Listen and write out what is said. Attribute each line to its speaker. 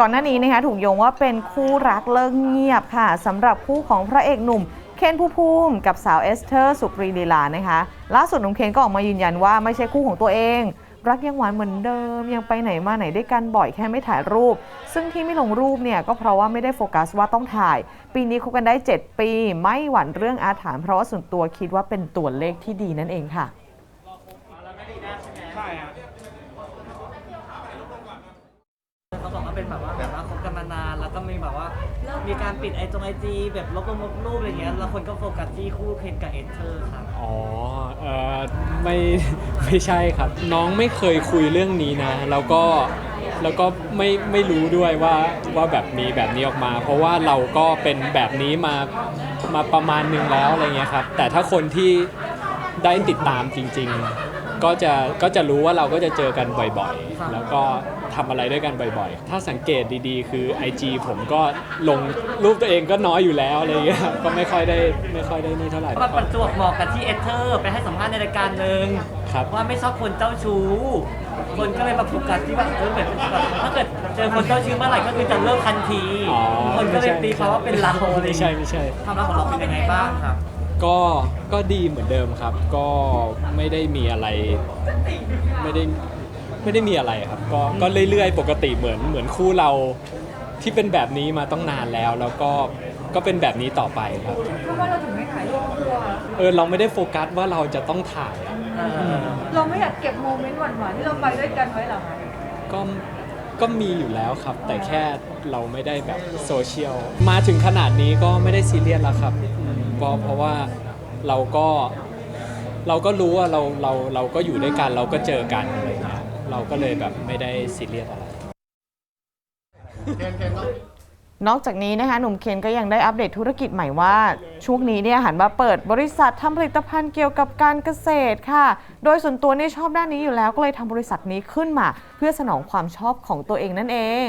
Speaker 1: ก่อนหน้านี้นะคะถูกโยงว่าเป็นคู่รักเลิกเงียบค่ะสำหรับคู่ของพระเอกหนุ่ม เคนภูมิภูมิกับสาวเอสเธอร์ สุปรีลีลานะคะล่าสุดหนุ่มเคนก็ออกมายืนยันว่าไม่ใช่คู่ของตัวเอง รักยังหวานเหมือนเดิม ยังไปไหนมาไหนด้วยกันบ่อยแค่ไม่ถ่ายรูป ซึ่งที่ไม่ลงรูปเนี่ยก็เพราะว่าไม่ได้โฟกัสว่าต้องถ่าย ปีนี้คบกันได้ 7 ปี ไม่หวั่นเรื่องอาถรรพ์เพราะว่าส่วนตัวคิดว่าเป็นตัวเลขที่ดีนั่นเองค่ะ
Speaker 2: ใช่ฮะ
Speaker 3: เขาบอกว่าเป็นแบบว่าแบบว่าคบกันมานานแล้วก็มีแบบว่า มีการปิดไอจงไอจีแบบลบลงลบรูปอะไรเงี้ยแล้วคนก็โฟกัสที่คู่เคนกับเอเธอร์ครับ
Speaker 4: อ๋อเออไม่ไม่ใช่ครับ น้องไม่เคยคุยเรื่องนี้นะ แล้วก็แล้วก็ไม่ไม่รู้ด้วยว่าว่าแบบมีแบบนี้ออกมา เพราะว่าเราก็เป็นแบบนี้มามาประมาณหนึงแล้วอะไรเงี้ยครับแต่ถ้าคนที่ได้ติดตามจริง ๆ ก็จะก็จะรู้ว่าเราก็จะเจอกันบ่อยๆ แล้วก็ทำอะไรด้วยกันบ่อยๆ ถ้าสังเกตดีๆ คือ IG ผมก็ลงรูปตัวเองก็น้อยอยู่แล้วอะไรเงี้ยก็ไม่ค่อยได้ไม่ค่อยได้นี่เท่าไหร่
Speaker 3: มันประจวบเหมาะกับที่เอเธอร์ไปให้สัมภาษณ์ในรายการหนึ่ง
Speaker 4: ครับ
Speaker 3: ว่าไม่ชอบคนเจ้าชู้ คนก็เลยมาโฟกัสที่ว่าเออเหมือนแบบถ้าเกิดเจอคนเจ้าชู้เมื่อไหร่ก็คือจะเลิกทันที
Speaker 4: อ๋อ
Speaker 3: คนก็เลยตีเขาว่าเป็นเราอะไร
Speaker 4: ไม่ใช่ไม่ใช่
Speaker 3: ความรักของเราเป็นยังไงบ้างครับ
Speaker 4: ก็ก็ดีเหมือนเดิมครับ ก็ไม่ได้มีอะไร ไม่ได้ไม่ได้มีอะไรครับ ก็ก็เรื่อยๆ ปกติเหมือนเหมือนคู่เราที่เป็นแบบนี้มาต้องนานแล้ว แล้วก็ก็เป็นแบบนี้ต่อไปครับ
Speaker 5: ทำไมเราถึงไม่ถ่ายรูปครัว
Speaker 4: เออเราไม่ได้โฟกัสว่าเราจะต้องถ่ายอะ
Speaker 3: เออ
Speaker 5: เราไม่อยากเก็บโมเมนต์หวานๆที่เราไปด้วยกันไว้เหรอคะ
Speaker 4: ก็ก็มีอยู่แล้วครับ แต่แค่เราไม่ได้แบบโซเชียลมาถึงขนาดนี้ก็ไม่ได้ซีเรียสแล้วครับ อืมเพราะเพราะว่าเราก็เราก็รู้ว่าเราเราเราก็อยู่ด้วยกันเราก็เจอกันอะไรเงี้ยเราก็เลยแบบไม่ได้ซีเรียสอะไร
Speaker 1: นอกจากนี้นะคะหนุ่มเคนก็ยังได้อัปเดตธุรกิจใหม่ว่า ช่วงนี้เนี่ยหันมาเปิดบริษัททำผลิตภัณฑ์เกี่ยวกับการเกษตรค่ะ โดยส่วนตัวเนี่ยชอบด้านนี้อยู่แล้วก็เลยทำบริษัทนี้ขึ้นมา เพื่อสนองความชอบของตัวเองนั่นเอง